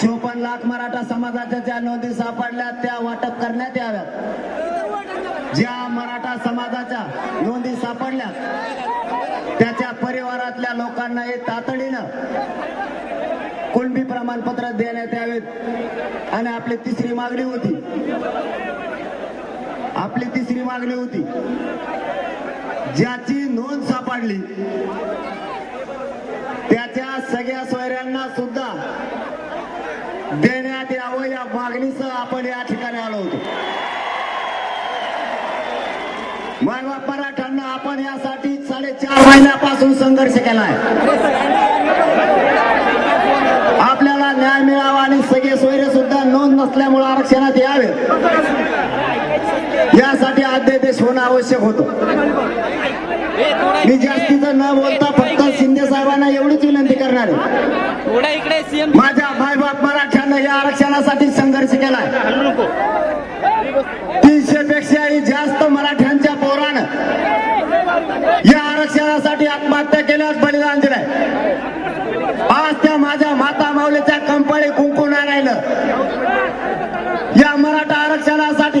चोपन्न लाख मराठा समाजाच्या ज्या नोंदी सापडल्या त्या वाटप करण्यात याव्यात. ज्या मराठा समाजाच्या नोंदी सापडल्या त्याच्या परिवारातल्या लोकांना हे तातडीनं कुणबी प्रमाणपत्र देण्यात यावेत. आणि आपली तिसरी मागणी होती. आपली तिसरी मागणी होती. ज्याची नोंद सापडली त्याच्या सगळ्या सोयऱ्यांना सुद्धा या मागणीसह आपण या ठिकाणी आलो होतो. मायबाप मराठ्यांना आपण यासाठी साडेचार महिन्यापासून संघर्ष केलाय. आपल्याला न्याय मिळावा आणि सगळे सोयरे सुद्धा नोंद नसल्यामुळे आरक्षणात यावे. यासाठी अध्यादेश होणं आवश्यक होतं. मी जास्तीचं न बोलता फक्त शिंदे साहेबांना एवढीच विनंती करणार आहे. इकडे सीएम माझ्या मायबाप मराठ्यानं या आरक्षणासाठी संघर्ष केलाय. तीनशे पेक्षाही जास्त मराठ्यांच्या पोरानं या आरक्षणासाठी आत्महत्या केल्यास बलिदान दिलंय. आज त्या माझ्या माता माऊलीच्या कंपळी कुंकून राहिलं. या मराठा आरक्षणासाठी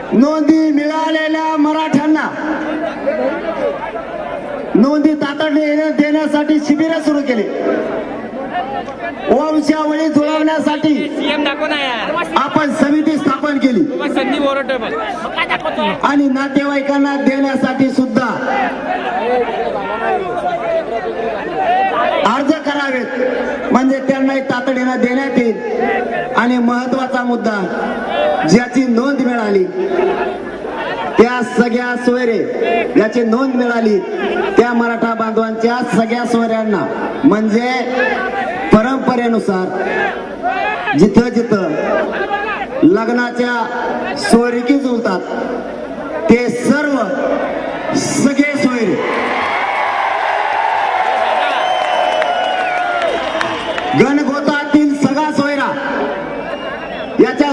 नोंदी मिळालेल्या मराठ्यांना नोंदी तातडीने देण्यासाठी शिबिर सुरू केली. वंशावळी जुळवण्यासाठी आपण समिती स्थापन केली. आणि नातेवाईकांना देण्यासाठी सुद्धा अर्ज करावेत. म्हणजे त्यांनाही तातडीनं देण्यात येईल. आणि महत्त्वाचा मुद्दा ज्याची नोंद मिळाली त्या सगळ्या सोयरे याची नोंद मिळाली त्या मराठा बांधवांच्या सगळ्या सोयऱ्यांना. म्हणजे परंपरेनुसार जिथं जिथं लग्नाच्या सोयरिकी जुळतात ते सर्व सगळे सोयरे गणगोतातील सगळा सोयरा याच्या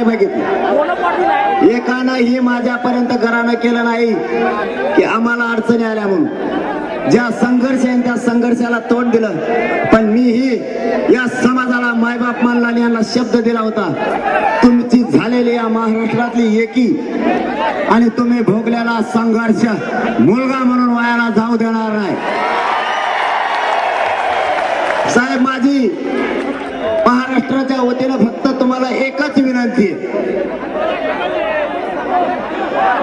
नाही बघितलं. एकानं ही माझ्यापर्यंत घरानं केलं नाही की आम्हाला अडचणी आल्या म्हणून. ज्या संघर्ष आहे त्या संघर्षाला तोंड दिलं पण मीही या समाजाला मायबाप मानला आणि यांना शब्द दिला होता. तुमची झालेली या महाराष्ट्रातली एकी आणि तुम्ही भोगलेला संघर्ष मुलगा म्हणून वायाला जाऊ देणार नाही. साहेब माझी महाराष्ट्राच्या वतीनं तुम्हाला एकच विनंती आहे.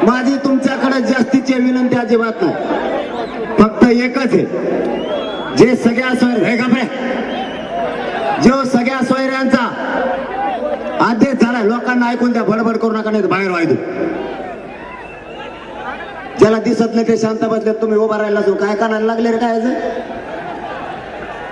माझी तुमच्याकडे जास्तीची विनंती अजिबात नाही. फक्त एकच आहे. जे सगळ्या सोयर जो सगळ्या सोयऱ्यांचा आदेश झाला लोकांना ऐकून द्या बडबड करू नका नाही बाहेर व्हायचो ज्याला दिसत नाही ते शांत बसले तुम्ही उभा राहिला काय कानाला लागले रे काय याचं? खाली बसवा खाली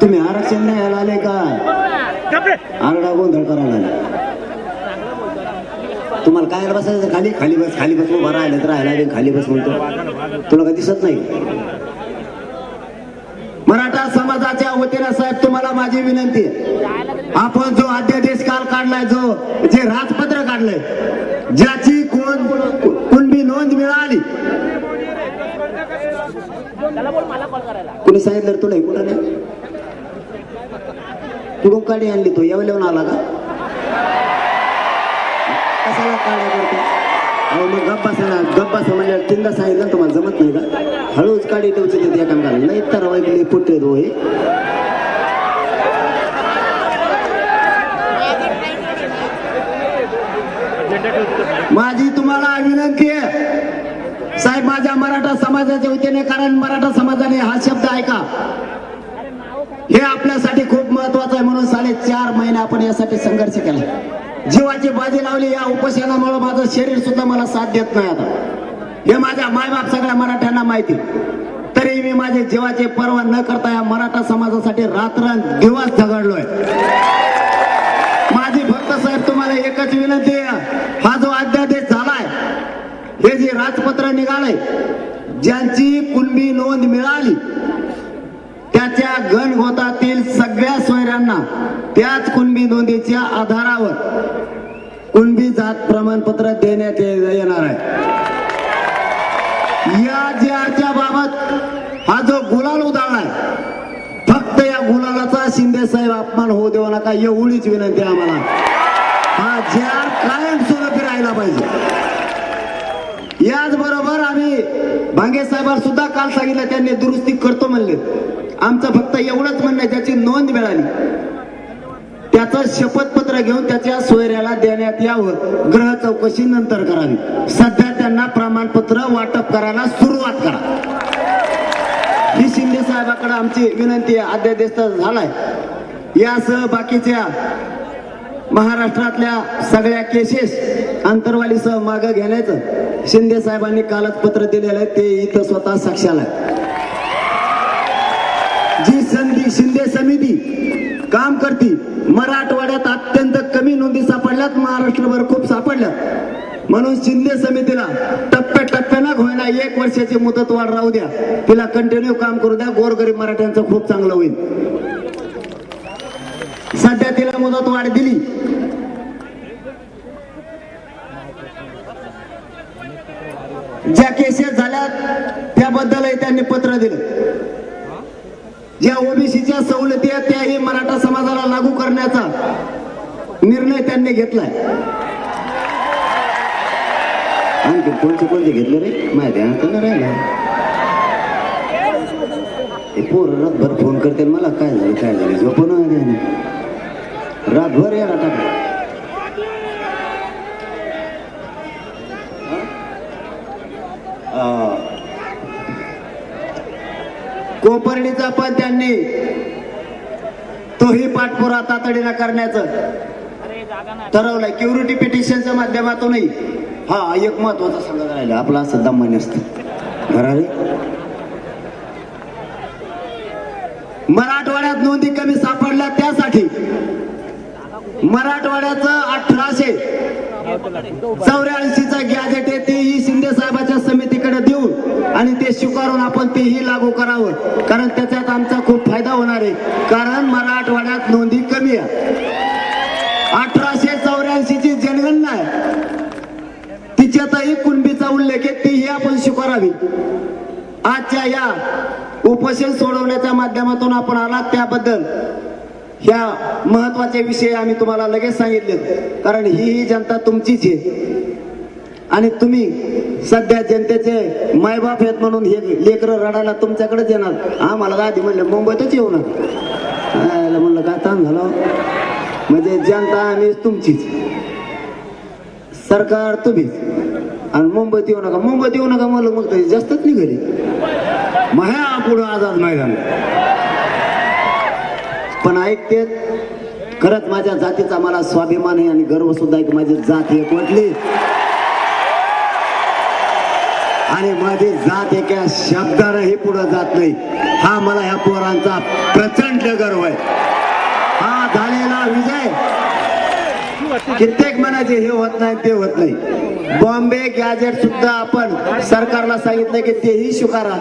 तुम्ही आरक्षण द्यायला आले का आरडा गोंधळ करायला तुम्हाला काय बसायचं? खाली? खाली बस खाली बस उभा राहिलं तर राहिला खाली बस म्हणतो. तुला काय दिसत नाही. मराठा समाजाच्या वतीनं साहेब तुम्हाला माझी विनंती. आपण जो अध्यादेश काल काढलाय जो जे राजपत्र काढलंय ज्याची कोण कुणबी नोंद मिळाली कुणी सांगितलं रे तुला? कुठं नाही कुठून काढी आणली तो? एवढ्या लिहून आला का? कशाला काढा करतो अहो मग गप्पा सांगा गप्पा म्हणजे तीनदा सांगितलं तुम्हाला जमत नाही का? हळूच काढी ठेवची तिथे एकामेकाला. नाही तर वैगले पुट्टे तो हो हे. माझी तुम्हाला विनंती आहे. साहेब माझ्या मराठा समाजाच्या वतीने कारण मराठा समाजाने हा शब्द ऐका. हे आपल्यासाठी खूप महत्वाचं आहे म्हणून साडेचार महिने आपण यासाठी संघर्ष केला. जीवाची बाजी लावली या उपोषणामुळे माझं शरीर सुद्धा मला साथ देत नाही आता. हे माझ्या मायबाप सगळ्या मराठ्यांना माहिती. तरी मी माझे जीवाचे पर्वा न करता या मराठा समाजासाठी रात्र दिवस झगडलोय. माझी फक्त साहेब तुम्हाला एकच विनंती आहे. हा जो हे जे राजपत्र निघालंय ज्यांची कुणबी नोंद मिळाली त्याच्या गणगोतातील सगळ्या सोयऱ्यांना त्याच कुणबी नोंदीच्या आधारावर कुणबी जात प्रमाणपत्र देण्यात ये- येणार आहे. या ज्याच्या बाबत हा जो गुलाल उधळलाय फक्त या गुलालाचा शिंदे साहेब अपमान होऊ देऊ नका एवढीच विनंती आम्हाला. हा जार कायम स्वरूपी राहिला पाहिजे. आम्ही भांगे साहेबांना सुद्धा काल सांगितलं त्यांनी दुरुस्ती करतो म्हणले. आमचं फक्त एवढंच म्हणणं त्याची नोंद मिळाली. त्याचं शपथपत्र घेऊन त्याच्या सोयऱ्याला देण्यात यावं. ग्रह चौकशी नंतर करावी. सध्या त्यांना प्रमाणपत्र वाटप करायला सुरुवात करा. ही शिंदे साहेबाकडे आमची विनंती अध्यादेश तर झालाय. यासह बाकीच्या महाराष्ट्रातल्या सगळ्या केसेस अंतरवालीसह मागं घेण्याचं शिंदे साहेबांनी कालच पत्र दिलेलं आहे ते इथं स्वतः साक्षाला जी संधी शिंदे समिती काम करती मराठवाड्यात अत्यंत कमी नोंदी सापडल्यात महाराष्ट्रभर खूप सापडल्यात. म्हणून शिंदे समितीला टप्प्याटप्प्यानं होईना एक वर्षाची मुदत वाढ राहू द्या. तिला कंटिन्यू काम करू द्या गोरगरीब मराठ्यांचं खूप चांगलं होईल. सध्या तिला मुदत वाढ दिली. ज्या केसेस झाल्या त्याबद्दलही त्यांनी पत्र दिलं. ज्या ओबीसीच्या सवलती आहेत त्याही मराठा समाजाला लागू करण्याचा निर्णय त्यांनी घेतलाय. आणखी कोणते कोणते घेतले रे? माहिती आहे ना राहिला पोर रातभर फोन करते मला काय झालं काय झालं? झोपून रातभर याला टाका कोपर्डीचा पण त्यांनी तोही पाठपुरा तातडीनं करण्याचं ठरवलंय. क्युरिटी पिटिशनच्या माध्यमातूनही. हा एक महत्त्वाचा सांगत राहिला. आपला असं दमाने असत. घरारे मराठवाड्यात नोंदी कमी सापडल्या त्यासाठी मराठवाड्याचं अठराशे चौऱ्याऐंशीचा गॅजेट आहे तेही शिंदे साहेबांच्या समितीकडे देऊन आणि ते स्वीकारून आपण तेही लागू करावं. कारण त्याच्यात आमचा खूप फायदा होणार आहे. कारण मराठवाड्यात नोंदी कमी आहे. अठराशे चौऱ्याऐंशी ची जनगणना आहे. तिच्यातही कुणबीचा उल्लेख आहे तीही आपण स्वीकारावी. आजच्या या उपोषण सोडवण्याच्या माध्यमातून आपण आलात त्याबद्दल. ह्या महत्त्वाच्या विषय आम्ही तुम्हाला लगेच सांगितले कारण ही ही जनता तुमचीच आहे. आणि तुम्ही सध्या जनतेचे मायबाप आहेत म्हणून हे लेकरं रडायला तुमच्याकडेच येणार. आम्हाला आधी म्हणलं मुंबईतच येऊ नका. म्हणलं काय ताण झालं? म्हणजे जनता आम्ही तुमचीच. सरकार तुम्हीच. आणि मुंबईत येऊ नका. मुंबईत येऊ नका म्हणलं मग जास्तच निघाली. ह्या पुढं आझाद मैदान. पण ऐकते खरंच माझ्या जातीचा मला स्वाभिमान आहे आणि गर्व सुद्धा आहे की माझी जात एक वाटली आणि माझी जात एका शब्दानंही पुढे जात नाही. हा मला ह्या पोरांचा प्रचंड गर्व आहे. हा झालेला विजय. कित्येक म्हणायचे हे होत नाही ते होत नाही. बॉम्बे गॅजेट सुद्धा आपण सरकारला सांगितलं की तेही स्वीकारा.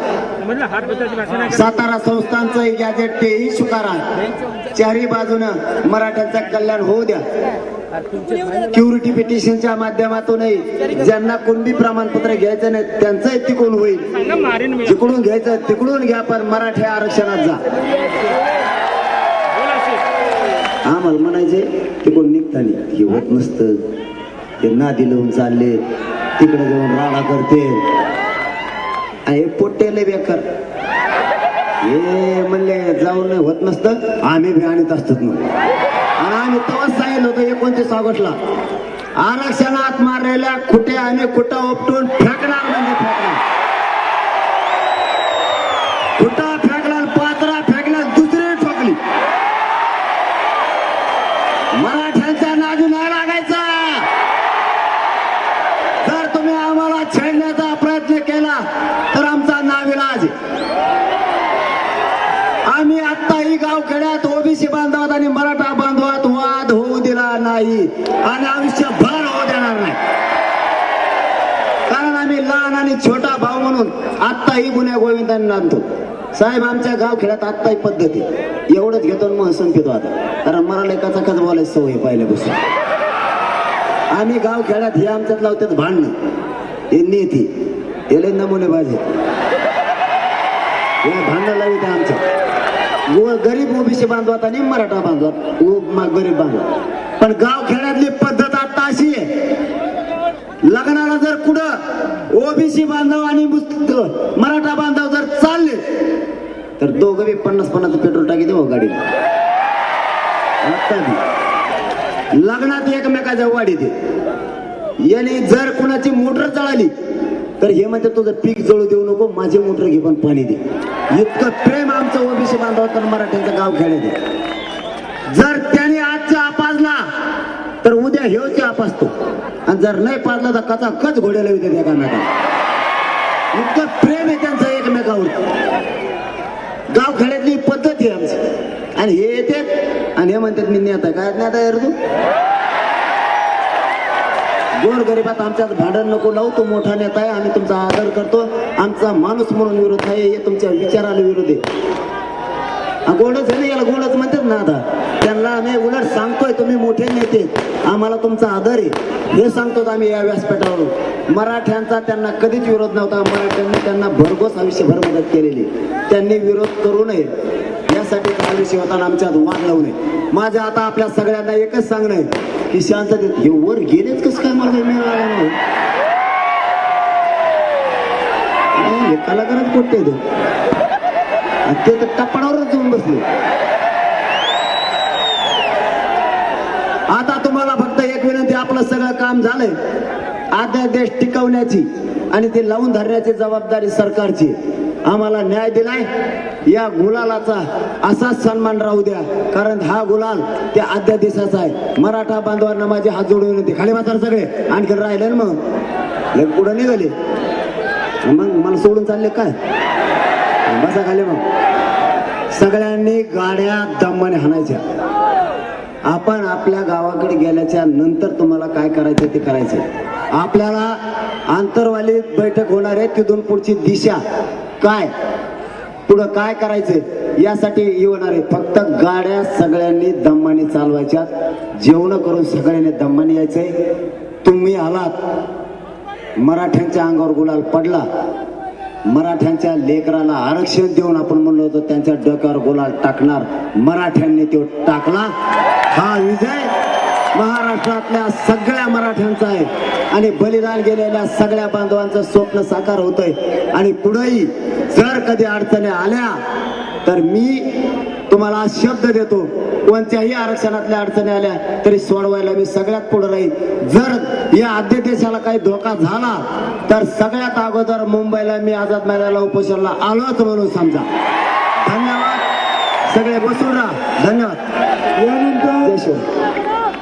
सातारा संस्थांचं गॅजेट तेही स्वीकारा. चारही बाजूनं मराठ्यांचं कल्याण होऊ द्या. क्युरिटी पिटिशनच्या माध्यमातूनही ज्यांना कुणबी प्रमाणपत्र घ्यायचं नाही त्यांचंही तिकडून होईल. जिकडून घ्यायचं तिकडून घ्या पण मराठी आरक्षणात जा. आम्हाला म्हणायचे ते कोण निघताना? हे होत नसतं. ते नादी लावून चालले. तिकडे जाऊन राडा करते. आणि हे पोट्टेले बेकार. हे म्हणले जाऊन होत नसतं. आम्ही बी आणत असतात मग. आणि आम्ही तेव्हाच सांगितलं होतं एकोणतीस ऑगस्टला. आरक्षणात मारलेल्या कुठे आम्ही कुठं उपटून फेकणार म्हणजे फेकणार? करण्याचा प्रयत्न केला तर आमचा नाविलाज. आम्ही आत्ताही गावखेड्यात ओबीसी बांधवात आणि मराठा बांधवात वाद होऊ दिला नाही आणि आयुष्यभर होऊ देणार नाही. कारण आम्ही लहान आणि छोटा भाऊ म्हणून आत्ताही गुन्ह्या गोविंदांनी नांदतो साहेब आमच्या गाव गावखेड्यात आत्ताही पद्धती. एवढंच घेतो मग संपितो आता. कारण मला लेखाचा कच बोलायचं सवय पहिल्यापासून. आम्ही गाव खेळात हे आमच्यात लावतात भांडणं. हे नेती हे लय नमुने पाहिजे हे भांडणं लावित व गरीब ओबीसी बांधवात आणि मराठा बांधवात गरीब बांधवात पण गाव खेड्यातली पद्धत आता अशी आहे। लग्नाला जर कुठं ओबीसी बांधव आणि मराठा बांधव जर चालले तर दोघं बी पन्नास पन्नास पेट्रोल टाकी देऊ गाडीला. आता लग्नात एकमेकाच्या वाढीत याने जर कुणाची मोटर जळाली तर हे म्हणते तुझं पीक जळू देऊ नको माझी मोटर घे पण पाणी दे. इतकं प्रेम आमचं ओबीसी बांधव तर मराठ्यांचं गाव खेळत जर त्याने आजचा आपाजला तर उद्या हेवचे आपासतो आणि जर नाही पाजला तर कचा कच घोड्याला येते एकामेकाला. इतकं प्रेम आहे त्यांचं एकमेकावर. गाव खेड्यातली पद्धत आहे आमची. आणि हे येतात आणि हे म्हणतात मी नेता काय नेता यार तू? गोर गरीबात आमच्यात भांडण नको लावू तो मोठा नेता आहे आम्ही तुमचा आदर करतो. आमचा माणूस म्हणून विरोध आहे हे तुमच्या विचाराला विरोध. आहे गोडच आहे ना याला गोडच म्हणतात ना आता. त्यांना आम्ही उलट सांगतोय तुम्ही मोठे नेते आम्हाला तुमचा आदर आहे. हे सांगतो आम्ही या व्यासपीठावर मराठ्यांचा त्यांना कधीच विरोध नव्हता. मराठ्यांनी त्यांना भरघोस आयुष्यभर मदत केलेली. त्यांनी विरोध करू नये. यासाठी आयुष्य होताना आमच्यात वाद लावू नये. माझ्या आता आपल्या सगळ्यांना एकच सांगणं आहे. की शांततेत हे वर गेलेच कसं काय मला काही मिळालं नाही हे कलाकारच कुठे ते ते तर टप्पाडावरच जाऊन बसले. आता तुम्हाला फक्त एक विनंती आपलं सगळं काम झालंय. अध्यादेश टिकवण्याची आणि ते लावून धरण्याची जबाबदारी सरकारची आम्हाला न्याय दिलाय. या गुलालाचा असाच सन्मान राहू द्या. कारण हा गुलाल त्या अध्यादेशाचा आहे. मराठा बांधवांना माझे हात जोडून विनंती. खाली मात्र सगळे. आणखी राहिले ना मग? लय पुढं निघाले? मग मला सोडून चालले काय? बसा खाली मग. सगळ्यांनी गाड्या दमाने हाणायच्या. आपण आपल्या गावाकडे गेल्याच्यानंतर तुम्हाला काय करायचं ते करायचं. आपल्याला आंतरवाली बैठक होणार आहे. तिथून पुढची दिशा काय? पुढं काय करायचं? यासाठी येणार आहे फक्त गाड्या सगळ्यांनी दम्माने चालवायच्या. जेवण करून सगळ्यांनी दम्माने यायचंय. तुम्ही आलात. मराठ्यांच्या अंगावर गुलाल पडला. मराठ्यांच्या लेकराला आरक्षण देऊन आपण म्हणलो होतो त्यांच्या डोक्यावर गुलाल टाकणार. मराठ्यांनी तो टाकला. हा विजय. महाराष्ट्रातल्या सगळ्या मराठ्यांचं आहे. आणि बलिदान गेलेल्या सगळ्या बांधवांचं स्वप्न साकार होतंय. आणि पुढेही जर कधी अडचणी आल्या तर मी तुम्हाला आज शब्द देतो कोणत्याही आरक्षणातल्या अडचणी आल्या तरी सोडवायला मी सगळ्यात पुढे राहील जर या अध्यादेशाला काही धोका झाला तर सगळ्यात अगोदर मुंबईला मी आझाद मैदानाला उपोषणाला आलोच म्हणून समजा. धन्यवाद. सगळे बसून राहा. धन्यवाद.